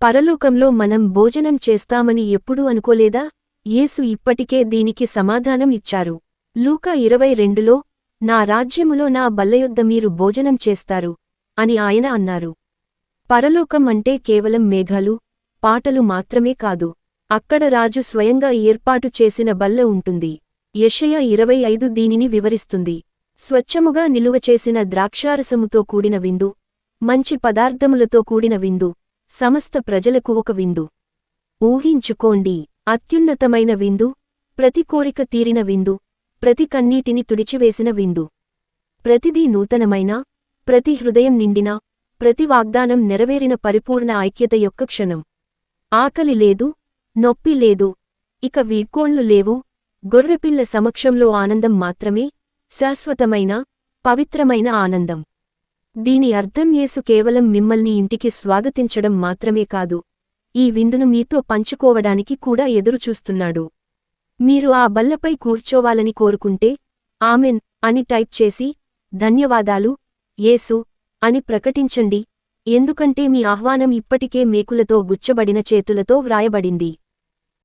పరలోకంలో మనం భోజనం చేస్తామని ఎప్పుడూ అనుకోలేదా? యేసు ఇప్పటికే దీనికి సమాధానం ఇచ్చారు. లూకా ఇరవై రెండులో నా రాజ్యములో నా బల్లయొద్ద మీరు భోజనం చేస్తారు అని ఆయన అన్నారు. పరలోకం అంటే కేవలం మేఘాలు పాటలు మాత్రమే కాదు అక్కడ రాజు స్వయంగా ఏర్పాటు చేసిన బల్ల ఉంటుంది. యషయ ఇరవై ఐదు దీనిని వివరిస్తుంది. స్వచ్ఛముగా నిలువచేసిన ద్రాక్షారసముతో కూడిన విందు మంచి పదార్థములతో కూడిన విందు సమస్త ప్రజలకు ఒక విందు. ఊహించుకోండి అత్యున్నతమైన విందు ప్రతి కోరిక తీరిన విందు ప్రతి కన్నీటిని తుడిచివేసిన విందు. ప్రతిదీ నూతనమైన ప్రతి హృదయం నిండిన ప్రతి వాగ్దానం నెరవేరిన పరిపూర్ణ ఐక్యత యొక్క క్షణం. ఆకలి లేదు నొప్పి లేదు ఇక వీడ్కోళ్ళు లేవు గొర్రెపిల్ల సమక్షంలో ఆనందం మాత్రమే శాశ్వతమైన పవిత్రమైన ఆనందం. దీని అర్థం యేసు కేవలం మిమ్మల్ని ఇంటికి స్వాగతించడం మాత్రమే కాదు ఈ విందును మీతో పంచుకోవడానికి కూడా ఎదురుచూస్తున్నాడు. మీరు ఆ బల్లపై కూర్చోవాలని కోరుకుంటే ఆమెన్ అని టైప్ చేసి ధన్యవాదాలు యేసు అని ప్రకటించండి ఎందుకంటే మీ ఆహ్వానం ఇప్పటికే మేకులతో గుచ్చబడిన చేతులతో వ్రాయబడింది.